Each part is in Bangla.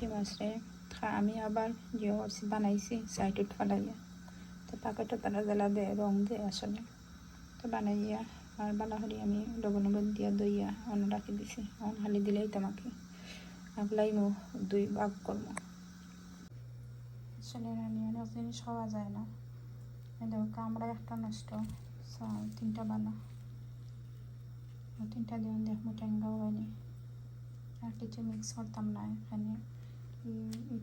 পুঁটি মাছরে? আমি আবার করছি বানাইছি সাইডুট ফালাইয়া। তো পাকাটা তারা জ্বালা দেয় রং দেয় আসলে। তো বানাইয়া, আর বালা হরি আমি লবণ লবণ দিয়া দইয়া অন্য রাখি দিছি। অন হালি দিলেই তোমাকে। আগলাই মো দুই ভাগ করব আসলে রানি অনেক জিনিস খাওয়া যায় না। দেখো, কামড়া একটা নষ্ট। তিনটা আর তিনটা দিয়ে দেখব ট্যাঙ্গাও হয়নি আর কিছু মিক্স করতাম না এখানে।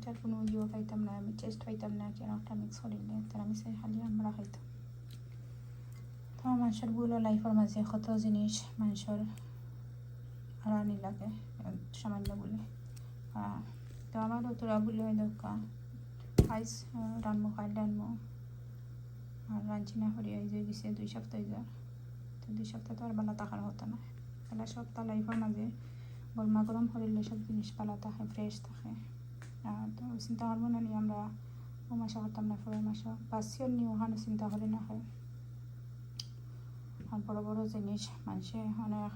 এটার কোনো ইয়েও পাইতাম না আমি টেস্ট পাইতাম না কি একটা মিক্স করিলে তার আমি সেই খালি আমরা খাইতাম তো মানুষের ভুল লাইফের মাঝে কত জিনিস মানুষের রানি লাগে সামান্য বলে তো আমারও তোরা বলে দোকা আইস রানবো খাই রানবো আর রাঁধছি না করি এই যে গেছে দুই সপ্তাহ যা তো দুই সপ্তাহ তো আর বেলা থাকার হতো না বেলা সপ্তাহ লাইফের মাঝে গরমা গরম করিলে সব জিনিস পালা থাকে ফ্রেশ থাকে আর তো চিন্তা করব না নি আমরা ও মাসা করতাম না ফোর মাসা। বাসিও নিয়ে ওখানে চিন্তা করে না হয়। আর বড় বড় জিনিস মানুষে অনেক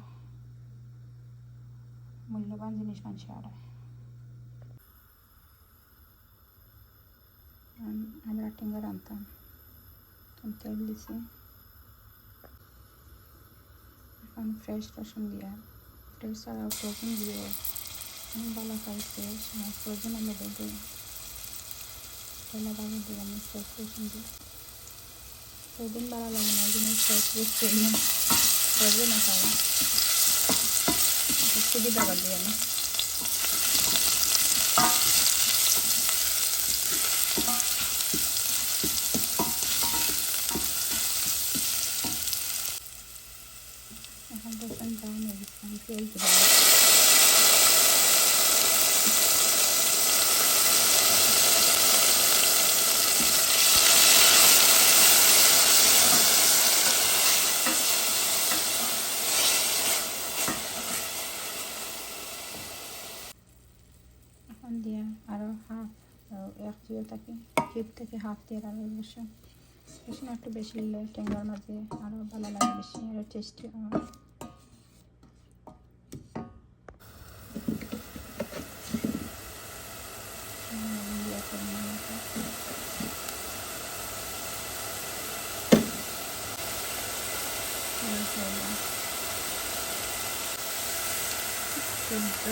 মূল্যবান জিনিস মানুষে আড়ায়। আমরা টিঙ্গা রাঁধতাম তখন তেল দিছি। এখন ফ্রেশ রসুন দিয়া ফ্রেশ ছাড়াও ফ্রোজেন দিয়ে আমি ভালো খাই ফ্রেশ ফ্রোজেন আমি দিই পয়লা বাবু দিই আমি ফ্রেশ রসুন দিই ফ্রোজেন ভালো লাগে না ওই জন্য ফ্রেশ ফ্রেশ করি না ফ্রোজেন খাই সুবিধা করে দিই আমি এখন রসুন ব্রাউন হয়ে গেছে আমি তেল দিলাম এখন দিয়ে আরও হাফ এক থাকে কিউব থেকে হাফ দিয়ে আরও বেশি না, একটু বেশি ট্যাঙ্গার মাঝে আরও ভালো লাগে, বেশি আরও টেস্টি হয় লবণ দিয়া পরিমাণ মতো। মরিচ দিলাম। একটু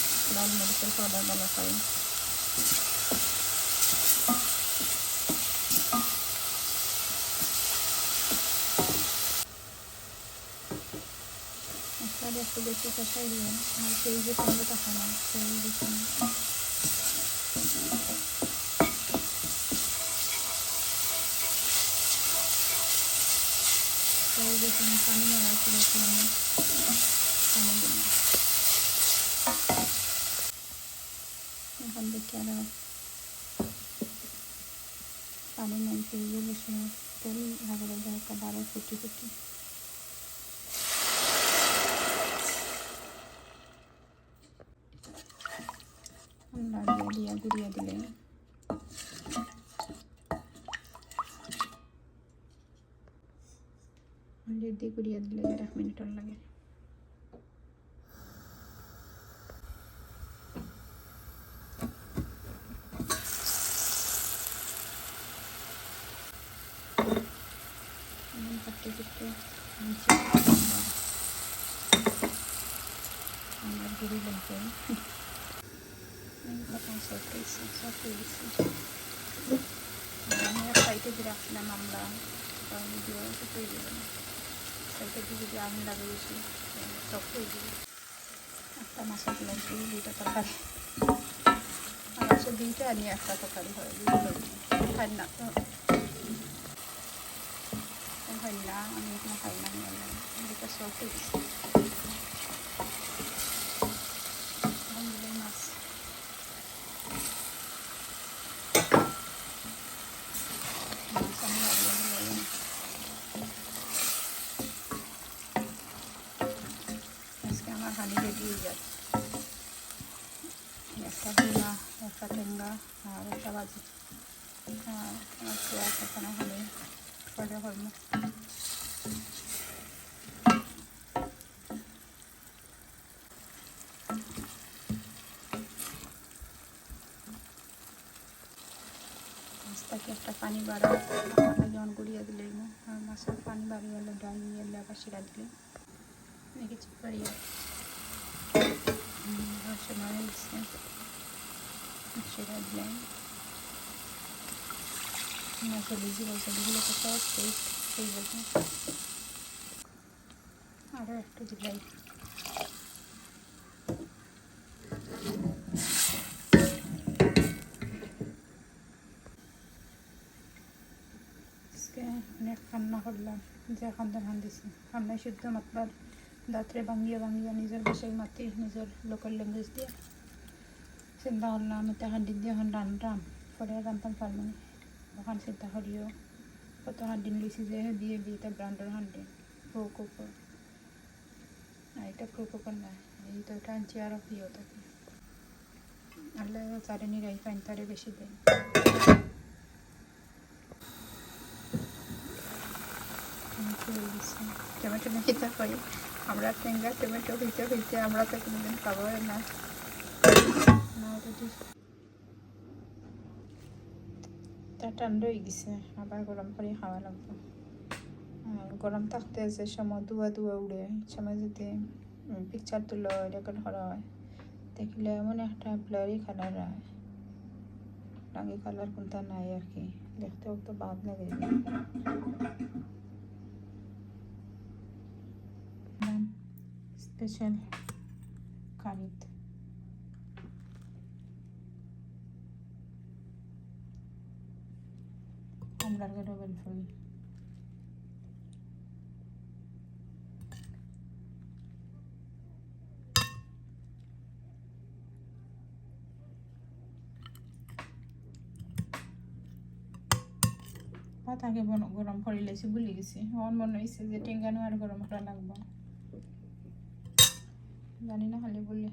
হয় লাল মরিচের পাউডার ভালো খাই মশলাটা একটু বেশি কষাই দিলাম আর সেই যে সঙ্গে থাকে না সেই বেশি সেই বেশি পানি নেওয়া ছিল আমি পানি দিলাম এখন দেখি আরও পানি নাই সেই যে বেশি তেল লাগালে দরকার আরও ফুটি ফুটি নাড়িয়ে দিয়া গুড়িয়ে দিলে লিড দিয়ে গুড়িয়ে দিলে আর এক মিনিট লাগে কাটতে কাটতে নিচে আমরা গুড়ি লাগবে এখন সব পেয়েছি সব পেয়েছি আমি এক সাইডে দিয়ে রাখছিলাম আমরা আমি দিয়ে হবে না সাইডে দিয়ে যদি আগুন লাগিয়েছি সব হয়ে যাবে একটা মাছের লাগবে দুইটা তরকারি আর আছে দুইটা আর নিয়ে একটা তরকারি হয় দুটো খাই না তো খাই না আমি এখানে খাই না আমি দুটো সব আলহামদুলিল্লাহ আর একটা বাজে আর পেঁয়াজ এখানে হলে পরে হরমো মাছটাকে একটা পানি পানি যখন গুড়িয়ে দিলে আর মাছের পানি বাড়িয়ে গেলে ডাল নিয়ে এলে আবার সেরা দিলে দেখি চেক করিয়ে রসে মারে দিচ্ছে সেরা দিলাম মাছের ভিজি বলছে ভিজিলে তো সব টেস্ট সেই বলছে আরও একটু দিলাই আজকে অনেক কান্না করলাম যে খান্দা খান্দিছি আমরা শুদ্ধ মাতবার দাঁতরে ভাঙিয়ে ভাঙিয়ে নিজের ভাষায় মাতি নিজের লোকাল ল্যাঙ্গুয়েজ দিয়ে চিন্তা করলাম এটা হান্ডি দিয়ে এখন রান্ধাম পরে রান্ধাম পারমানি ওখান চিন্তা করিও কত হান্ডি লিছি যে দিয়ে দিয়ে এটা ব্রান্ডের হান্ডি প্রো কোকো আর এটা প্রো কোকো না এই তো এটা আনছি আরও প্রিয় থাকে আল্লাহ চারে নিরাই পাইন তারে বেশি দেয় টমেটো হয়ে মেখে করি আমরা টেঙ্গা টমেটো হইতে হইতে আমরা তো কোনোদিন খাব না ঠিক তা ঠান্ডা হয়ে গেছে, আবার গরম করে খাওয়া লাগবে। গরম থাকতে যে সময় দুয়া দুয়া উড়ে সময় যদি পিকচার তুলো রেকর্ড করা হয়, দেখলে এমন একটা ব্লারি কালার হয়। রাঙি কালার কোনটা নাই আর কি দেখতেও তো বাদ লাগে। স্পেশাল কারিত। আমরার ডবল ফুল পাতাকে গরম করে লেছি ভুলে গেছি। আমার মনে হয়েছে যে টেঙ্গানো আর গরম করা লাগবে। জানি না খালি বললে